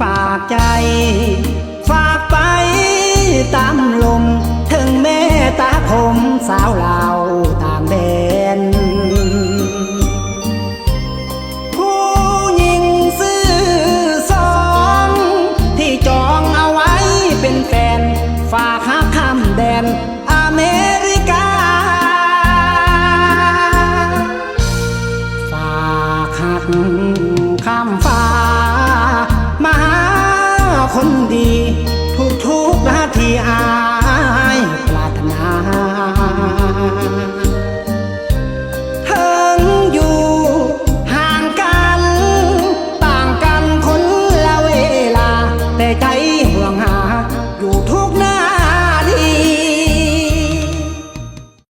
ฝากใจ ฝากไปตามลม ถึงแม่ตาคมสาวลาวต่างแดน ผู้หญิงซื่อสองที่จองเอาไว้เป็นแฟน ฝากหาคำแดนอเมริกา ฝากหักข้ามฟ้ามาหา คนดี ทุกทุกนาทีอา